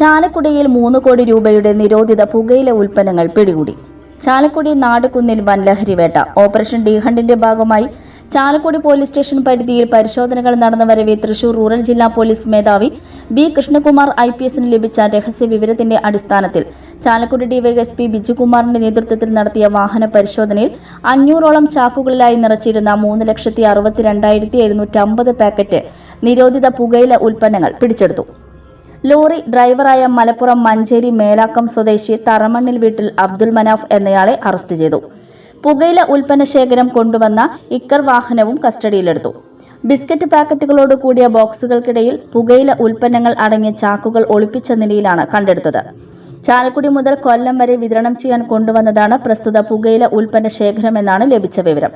ചാലക്കുടിയിൽ മൂന്ന് കോടി രൂപയുടെ നിരോധിത പുകയില ഉൽപ്പന്നങ്ങൾ പിടികൂടി. ചാലക്കുടി നാടുകുന്നിൽ വൻ ലഹരിവേട്ട. ഓപ്പറേഷൻ ഡി ഹണ്ടിന്റെ ഭാഗമായി ചാലക്കുടി പോലീസ് സ്റ്റേഷൻ പരിധിയിൽ പരിശോധനകൾ നടന്നു വരവെ തൃശൂർ റൂറൽ ജില്ലാ പോലീസ് മേധാവി ബി കൃഷ്ണകുമാർ ഐ പി എസിന് ലഭിച്ച രഹസ്യ വിവരത്തിന്റെ അടിസ്ഥാനത്തിൽ ചാലക്കുടി ഡിവൈഎസ്പി ബിജുകുമാറിന്റെ നേതൃത്വത്തിൽ നടത്തിയ വാഹന പരിശോധനയിൽ അഞ്ഞൂറോളം ചാക്കുകളിലായി നിറച്ചിരുന്ന മൂന്ന് ലക്ഷത്തി അറുപത്തിരണ്ടായിരത്തി എഴുന്നൂറ്റി അമ്പത് പാക്കറ്റ് നിരോധിത പുകയില ഉൽപ്പന്നങ്ങൾ പിടിച്ചെടുത്തു. ലോറി ഡ്രൈവറായ മലപ്പുറം മഞ്ചേരി മേലാക്കം സ്വദേശി തറമണ്ണിൽ വീട്ടിൽ അബ്ദുൽ മനാഫ് എന്നയാളെ അറസ്റ്റ് ചെയ്തു. പുകയില ഉൽപ്പന്ന ശേഖരം കൊണ്ടുവന്ന ഇക്കർ വാഹനവും കസ്റ്റഡിയിലെടുത്തു. ബിസ്ക്കറ്റ് പാക്കറ്റുകളോട് കൂടിയ ബോക്സുകൾക്കിടയിൽ പുകയില ഉൽപ്പന്നങ്ങൾ അടങ്ങിയ ചാക്കുകൾ ഒളിപ്പിച്ച നിലയിലാണ് കണ്ടെടുത്തത്. ചാലക്കുടി മുതൽ കൊല്ലം വരെ വിതരണം ചെയ്യാൻ കൊണ്ടുവന്നതാണ് പ്രസ്തുത പുകയില ഉൽപ്പന്ന ശേഖരമെന്നാണ് ലഭിച്ച വിവരം.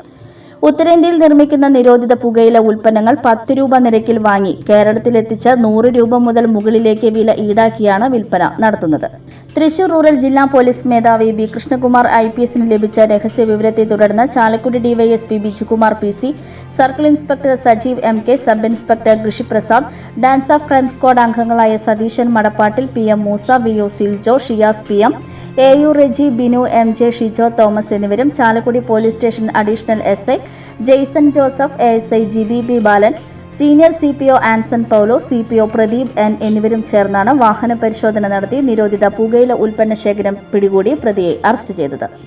ഉത്തരേന്ത്യയിൽ നിർമ്മിക്കുന്ന നിരോധിത പുകയില ഉൽപ്പന്നങ്ങൾ പത്ത് രൂപ നിരക്കിൽ വാങ്ങി കേരളത്തിലെത്തിച്ച് നൂറ് രൂപ മുതൽ മുകളിലേക്ക് വില ഈടാക്കിയാണ് വിൽപ്പന നടത്തുന്നത്. തൃശൂർ റൂറൽ ജില്ലാ പോലീസ് മേധാവി ബി കൃഷ്ണകുമാർ ഐ പി എസിന് ലഭിച്ച രഹസ്യ വിവരത്തെ തുടർന്ന് Chalakudy DYSP Bijukumar P C circle inspector Sajeev M K sub inspector Krishiprasad DANSAF crime squad അംഗങ്ങളായ Satheesan Madappattil P M Moosa V O Siljo Shiyas P M A U Reji Binu M J Shijo Thomas എന്നിവരും Chalakudy police station additional S I Jaison Joseph A S I G B B Balan senior C P O Anson Paulo C P O Pradeep N എന്നിവരും ചേർന്നാണ് വാഹന പരിശോധന നടത്തി നിരോധിത പുകയില ഉൽപ്പന്ന ശേഖരം പിടികൂടി പ്രതിയെ അറസ്റ്റ് ചെയ്തത്.